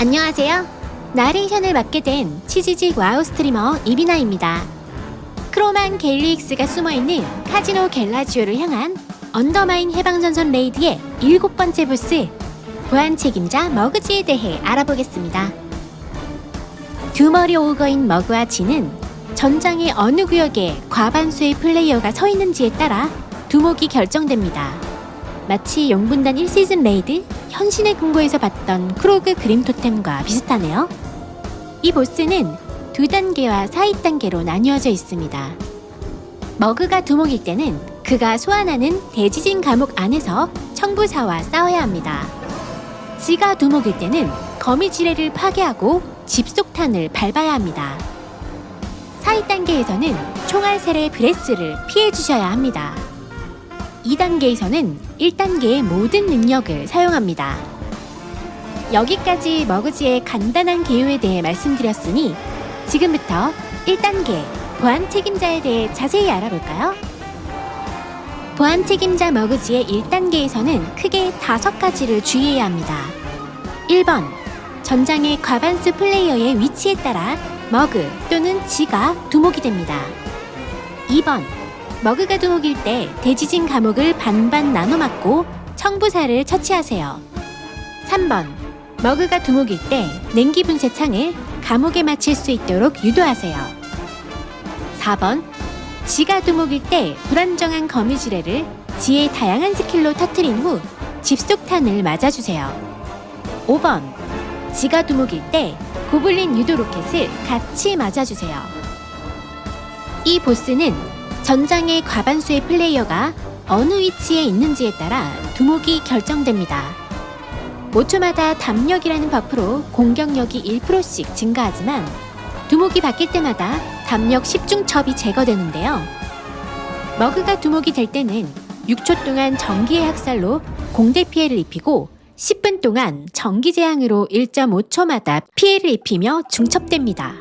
안녕하세요. 나레이션을 맡게 된 치즈직 와우 스트리머 이비나입니다. 크로만 갤리익스가 숨어있는 카지노 갤라지오를 향한 언더마인 해방전선 레이드의 일곱 번째 보스 보안 책임자 머그지에 대해 알아보겠습니다. 두 머리 오거인 머그와 지는 전장의 어느 구역에 과반수의 플레이어가 서 있는지에 따라 두목이 결정됩니다. 마치 용분단 1시즌 레이드 현신의 금고에서 봤던 크로그 그림 토템과 비슷하네요. 이 보스는 두 단계와 사이 단계로 나뉘어져 있습니다. 머그가 두목일 때는 그가 소환하는 대지진 감옥 안에서 청부사와 싸워야 합니다. 지가 두목일 때는 거미지뢰를 파괴하고 집속탄을 밟아야 합니다. 사이 단계에서는 총알셀의 브레스를 피해 주셔야 합니다. 2단계에서는 1단계의 모든 능력을 사용합니다. 여기까지 머그지의 간단한 개요에 대해 말씀드렸으니 지금부터 1단계 보안 책임자에 대해 자세히 알아볼까요? 보안 책임자 머그지의 1단계에서는 크게 다섯 가지를 주의해야 합니다. 1번 전장의 과반수 플레이어의 위치에 따라 머그 또는 지가 두목이 됩니다. 2번 머그가 두목일 때 대지진 감옥을 반반 나눠 맞고 청부사를 처치하세요. 3번 머그가 두목일 때 냉기 분쇄 창을 감옥에 맞힐 수 있도록 유도하세요. 4번 지가 두목일 때 불안정한 거미지뢰를 지의 다양한 스킬로 터트린 후 집속탄을 맞아주세요. 5번 지가 두목일 때 고블린 유도 로켓을 같이 맞아주세요. 이 보스는 전장의 과반수의 플레이어가 어느 위치에 있는지에 따라 두목이 결정됩니다. 5초마다 담력이라는 버프로 공격력이 1%씩 증가하지만 두목이 바뀔 때마다 담력 10중첩이 제거되는데요. 머그가 두목이 될 때는 6초 동안 전기의 학살로 공대 피해를 입히고 10분 동안 전기 재앙으로 1.5초마다 피해를 입히며 중첩됩니다.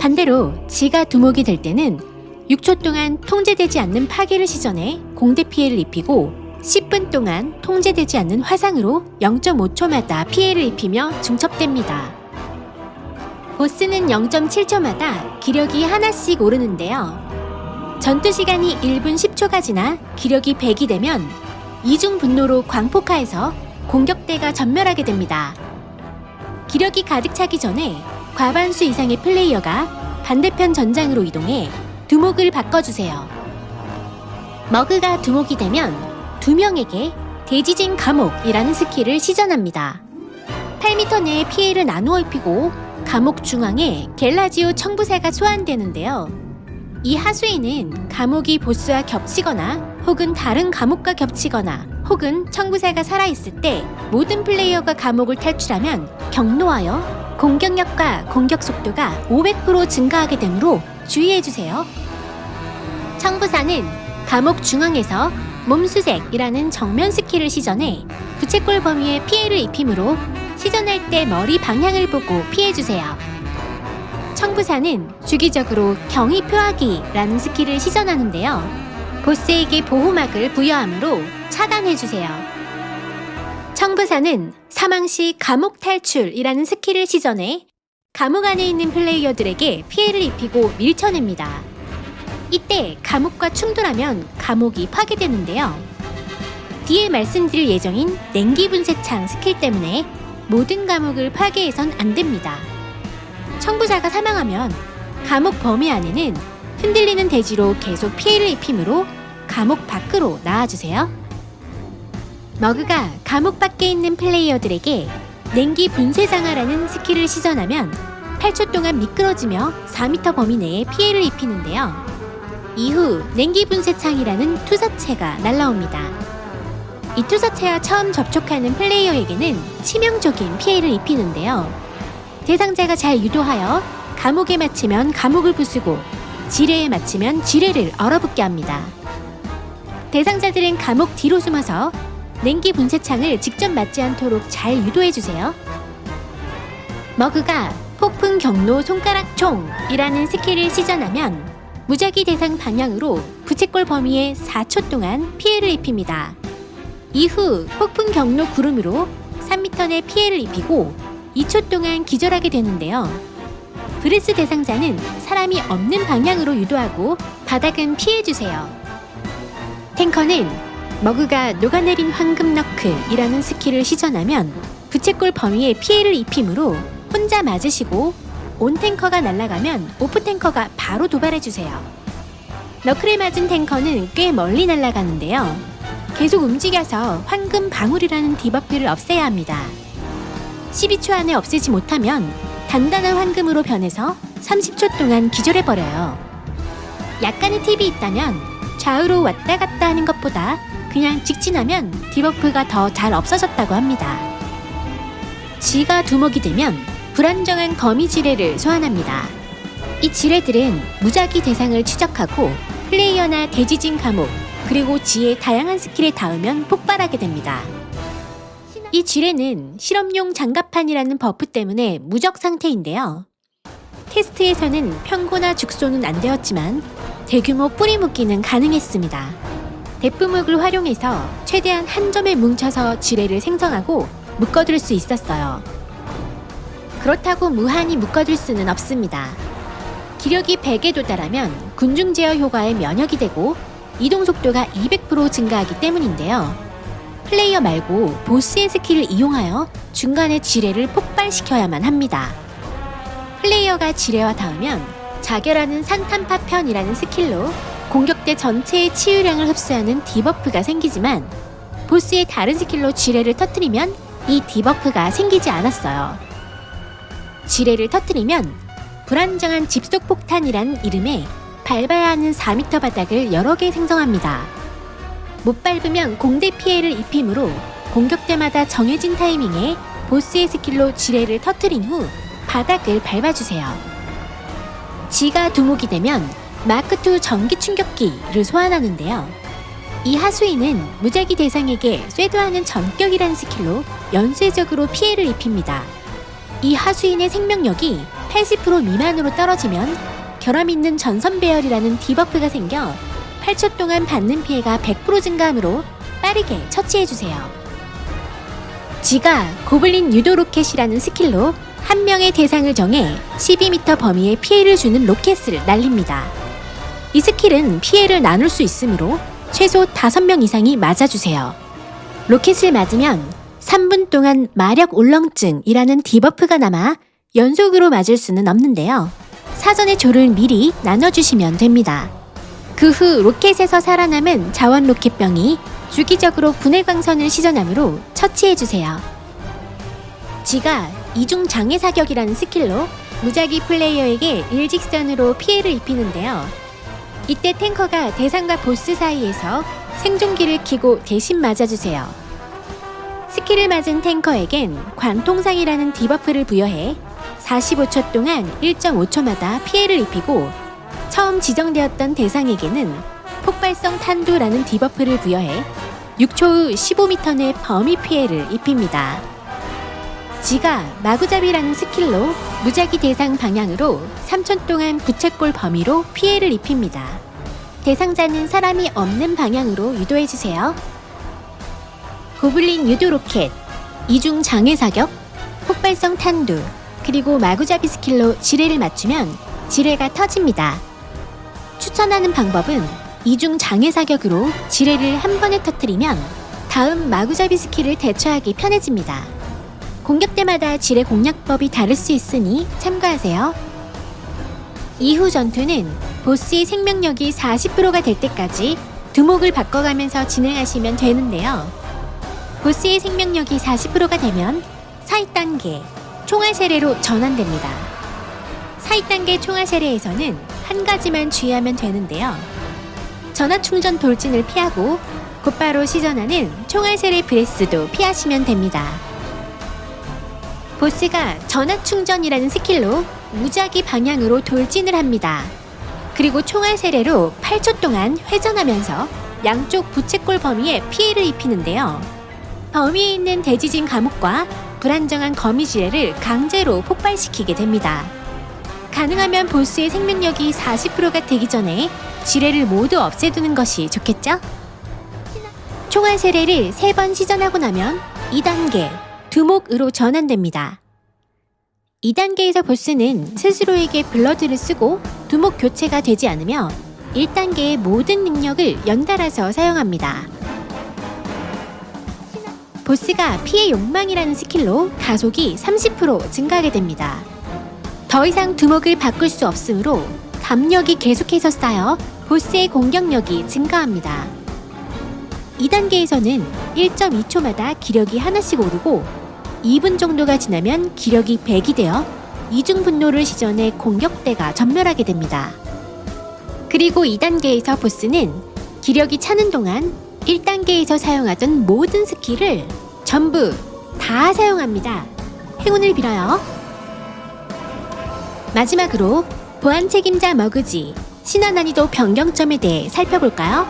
반대로 지가 두목이 될 때는 6초 동안 통제되지 않는 파괴를 시전해 공대 피해를 입히고 10분 동안 통제되지 않는 화상으로 0.5초마다 피해를 입히며 중첩됩니다. 보스는 0.7초마다 기력이 하나씩 오르는데요. 전투 시간이 1분 10초가 지나 기력이 100이 되면 이중 분노로 광폭화해서 공격대가 전멸하게 됩니다. 기력이 가득 차기 전에 과반수 이상의 플레이어가 반대편 전장으로 이동해 두목을 바꿔주세요. 머그가 두목이 되면 두 명에게 대지진 감옥이라는 스킬을 시전합니다. 8m 내에 피해를 나누어 입히고 감옥 중앙에 겔라지오 청부새가 소환되는데요. 이 하수인은 감옥이 보스와 겹치거나 혹은 다른 감옥과 겹치거나 혹은 청부새가 살아있을 때 모든 플레이어가 감옥을 탈출하면 경로하여 공격력과 공격 속도가 500% 증가하게 되므로 주의해주세요. 청부사는 감옥 중앙에서 몸수색이라는 정면 스킬을 시전해 부채꼴 범위에 피해를 입히므로 시전할 때 머리 방향을 보고 피해주세요. 청부사는 주기적으로 경위 표하기라는 스킬을 시전하는데요. 보스에게 보호막을 부여함으로 차단해주세요. 청부사는 사망 시 감옥 탈출이라는 스킬을 시전해 감옥 안에 있는 플레이어들에게 피해를 입히고 밀쳐냅니다. 이때 감옥과 충돌하면 감옥이 파괴되는데요. 뒤에 말씀드릴 예정인 냉기 분쇄창 스킬 때문에 모든 감옥을 파괴해선 안 됩니다. 청부자가 사망하면 감옥 범위 안에는 흔들리는 대지로 계속 피해를 입히므로 감옥 밖으로 나와주세요. 머그가 감옥 밖에 있는 플레이어들에게 냉기 분쇄 장화라는 스킬을 시전하면 8초 동안 미끄러지며 4m 범위 내에 피해를 입히는데요. 이후 냉기 분쇄창이라는 투사체가 날라옵니다. 이 투사체와 처음 접촉하는 플레이어에게는 치명적인 피해를 입히는데요. 대상자가 잘 유도하여 감옥에 맞히면 감옥을 부수고 지뢰에 맞히면 지뢰를 얼어붙게 합니다. 대상자들은 감옥 뒤로 숨어서 냉기 분쇄창을 직접 맞지 않도록 잘 유도해주세요. 머그가 폭풍 경로 손가락 총이라는 스킬을 시전하면 무작위 대상 방향으로 부채꼴 범위에 4초 동안 피해를 입힙니다. 이후 폭풍 경로 구름으로 3m 내 피해를 입히고 2초 동안 기절하게 되는데요. 브레스 대상자는 사람이 없는 방향으로 유도하고 바닥은 피해주세요. 탱커는 머그가 녹아내린 황금 너클이라는 스킬을 시전하면 부채꼴 범위에 피해를 입히므로 혼자 맞으시고 온 탱커가 날아가면 오프 탱커가 바로 도발해주세요. 너클에 맞은 탱커는 꽤 멀리 날아가는데요. 계속 움직여서 황금 방울이라는 디버프를 없애야 합니다. 12초 안에 없애지 못하면 단단한 황금으로 변해서 30초 동안 기절해버려요. 약간의 팁이 있다면 좌우로 왔다 갔다 하는 것보다 그냥 직진하면 디버프가 더 잘 없어졌다고 합니다. 쥐가 두목이 되면 불안정한 거미 지뢰를 소환합니다. 이 지뢰들은 무작위 대상을 추적하고 플레이어나 대지진 감옥 그리고 지의 다양한 스킬에 닿으면 폭발하게 됩니다. 이 지뢰는 실험용 장갑판이라는 버프 때문에 무적 상태인데요. 테스트에서는 평고나 죽소는 안 되었지만 대규모 뿌리 묶기는 가능했습니다. 대프목을 활용해서 최대한 한 점에 뭉쳐서 지뢰를 생성하고 묶어둘 수 있었어요. 그렇다고 무한히 묶어둘 수는 없습니다. 기력이 100에 도달하면 군중 제어 효과에 면역이 되고 이동 속도가 200% 증가하기 때문인데요. 플레이어 말고 보스의 스킬을 이용하여 중간에 지뢰를 폭발시켜야만 합니다. 플레이어가 지뢰와 닿으면 자결하는 산탄파 편이라는 스킬로 공격대 전체의 치유량을 흡수하는 디버프가 생기지만 보스의 다른 스킬로 지뢰를 터뜨리면 이 디버프가 생기지 않았어요. 지뢰를 터뜨리면 불안정한 집속 폭탄이란 이름의 밟아야 하는 4m 바닥을 여러 개 생성합니다. 못 밟으면 공대 피해를 입히므로 공격 때마다 정해진 타이밍에 보스의 스킬로 지뢰를 터뜨린 후 바닥을 밟아주세요. 지가 두목이 되면 마크2 전기 충격기를 소환하는데요. 이 하수인은 무작위 대상에게 쇄도하는 전격이라는 스킬로 연쇄적으로 피해를 입힙니다. 이 하수인의 생명력이 80% 미만으로 떨어지면 결함 있는 전선 배열이라는 디버프가 생겨 8초 동안 받는 피해가 100% 증가하므로 빠르게 처치해주세요. 지가 고블린 유도 로켓이라는 스킬로 한 명의 대상을 정해 12m 범위의 피해를 주는 로켓을 날립니다. 이 스킬은 피해를 나눌 수 있으므로 최소 5명 이상이 맞아주세요. 로켓을 맞으면 3분 동안 마력 울렁증이라는 디버프가 남아 연속으로 맞을 수는 없는데요. 사전에 조를 미리 나눠주시면 됩니다. 그 후 로켓에서 살아남은 자원 로켓병이 주기적으로 분해광선을 시전하므로 처치해주세요. 지가 이중 장애 사격이라는 스킬로 무작위 플레이어에게 일직선으로 피해를 입히는데요. 이때 탱커가 대상과 보스 사이에서 생존기를 켜고 대신 맞아주세요. 스킬을 맞은 탱커에겐 관통상이라는 디버프를 부여해 45초 동안 1.5초마다 피해를 입히고 처음 지정되었던 대상에게는 폭발성 탄두라는 디버프를 부여해 6초 후 15m 내 범위 피해를 입힙니다. 지가 마구잡이라는 스킬로 무작위 대상 방향으로 3초 동안 부채꼴 범위로 피해를 입힙니다. 대상자는 사람이 없는 방향으로 유도해주세요. 고블린 유도 로켓, 이중 장애 사격, 폭발성 탄두, 그리고 마구잡이 스킬로 지뢰를 맞추면 지뢰가 터집니다. 추천하는 방법은 이중 장애 사격으로 지뢰를 한 번에 터뜨리면 다음 마구잡이 스킬을 대처하기 편해집니다. 공격 때마다 지뢰 공략법이 다를 수 있으니 참고하세요. 이후 전투는 보스의 생명력이 40%가 될 때까지 두목을 바꿔가면서 진행하시면 되는데요. 보스의 생명력이 40%가 되면 사이 단계 총알 세례로 전환됩니다. 사이 단계 총알 세례에서는 한 가지만 주의하면 되는데요. 전화 충전 돌진을 피하고 곧바로 시전하는 총알 세례 브레스도 피하시면 됩니다. 보스가 전화 충전이라는 스킬로 무작위 방향으로 돌진을 합니다. 그리고 총알 세례로 8초 동안 회전하면서 양쪽 부채꼴 범위에 피해를 입히는데요. 범위에 있는 대지진 감옥과 불안정한 거미지뢰를 강제로 폭발시키게 됩니다. 가능하면 보스의 생명력이 40%가 되기 전에 지뢰를 모두 없애두는 것이 좋겠죠? 총알 세례를 3번 시전하고 나면 2단계 두목으로 전환됩니다. 2단계에서 보스는 스스로에게 블러드를 쓰고 두목 교체가 되지 않으며 1단계의 모든 능력을 연달아서 사용합니다. 보스가 피해 욕망이라는 스킬로 가속이 30% 증가하게 됩니다. 더 이상 두목을 바꿀 수 없으므로 담력이 계속해서 쌓여 보스의 공격력이 증가합니다. 2단계에서는 1.2초마다 기력이 하나씩 오르고 2분 정도가 지나면 기력이 100이 되어 이중 분노를 시전해 공격대가 전멸하게 됩니다. 그리고 2단계에서 보스는 기력이 차는 동안 1단계에서 사용하던 모든 스킬을 전부 다 사용합니다. 행운을 빌어요. 마지막으로 보안 책임자 머그지 신화 난이도 변경점에 대해 살펴볼까요?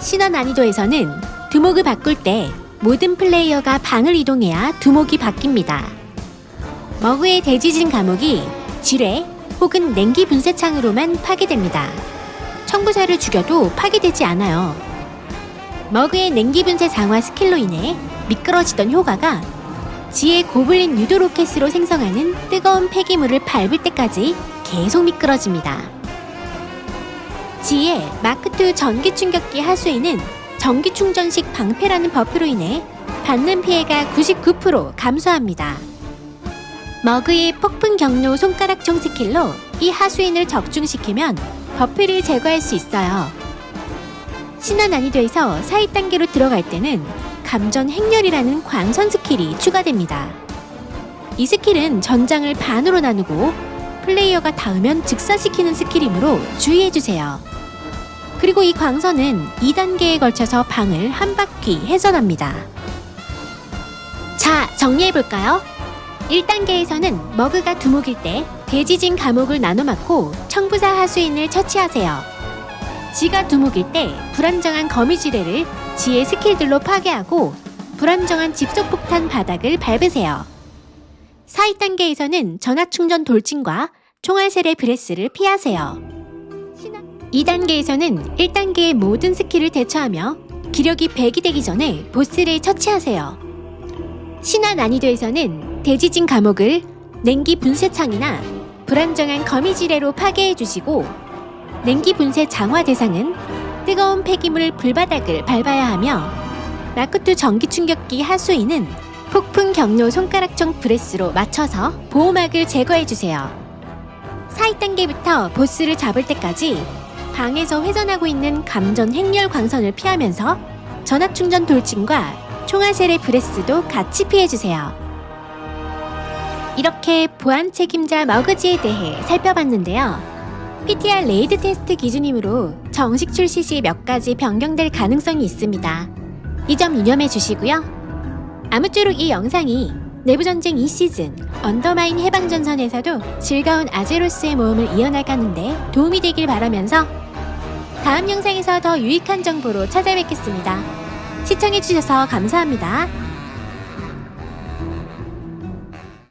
신화 난이도에서는 두목을 바꿀 때 모든 플레이어가 방을 이동해야 두목이 바뀝니다. 머그의 대지진 감옥이 지뢰 혹은 냉기 분쇄창으로만 파괴됩니다. 청부사를 죽여도 파괴되지 않아요. 머그의 냉기 분쇄 장화 스킬로 인해 미끄러지던 효과가 지의 고블린 유도 로켓으로 생성하는 뜨거운 폐기물을 밟을 때까지 계속 미끄러집니다. 지의 마크2 전기 충격기 하수에는 전기 충전식 방패라는 버프로 인해 받는 피해가 99% 감소합니다. 머그의 폭풍 경로 손가락 총 스킬로 이 하수인을 적중시키면 버프를 제거할 수 있어요. 신화 난이도에서 사이 단계로 들어갈 때는 감전 행렬이라는 광선 스킬이 추가됩니다. 이 스킬은 전장을 반으로 나누고 플레이어가 닿으면 즉사시키는 스킬이므로 주의해주세요. 그리고 이 광선은 2단계에 걸쳐서 방을 한 바퀴 해선합니다. 자, 정리해볼까요? 1단계에서는 머그가 두목일 때 대지진 감옥을 나눠 맞고 청부사 하수인을 처치하세요. 지가 두목일 때 불안정한 거미지뢰를 지의 스킬들로 파괴하고 불안정한 집속폭탄 바닥을 밟으세요. 4단계에서는 전화충전 돌진과 총알세례 브레스를 피하세요. 2단계에서는 1단계의 모든 스킬을 대처하며 기력이 100이 되기 전에 보스를 처치하세요. 신화 난이도에서는 대지진 감옥을 냉기 분쇄창이나 불안정한 거미지뢰로 파괴해 주시고 냉기 분쇄 장화 대상은 뜨거운 폐기물 불바닥을 밟아야 하며 마크투 전기 충격기 하수인은 폭풍 경로 손가락총 브레스로 맞춰서 보호막을 제거해 주세요. 4단계부터 보스를 잡을 때까지 방에서 회전하고 있는 감전 행렬 광선을 피하면서 전압 충전 돌진과 총알세례 브레스도 같이 피해주세요. 이렇게 보안 책임자 머그지에 대해 살펴봤는데요. PTR 레이드 테스트 기준이므로 정식 출시 시 몇 가지 변경될 가능성이 있습니다. 이 점 유념해 주시고요. 아무쪼록 이 영상이 내부전쟁 2시즌 언더마인 해방전선에서도 즐거운 아제로스의 모험을 이어나가는데 도움이 되길 바라면서 다음 영상에서 더 유익한 정보로 찾아뵙겠습니다. 시청해주셔서 감사합니다.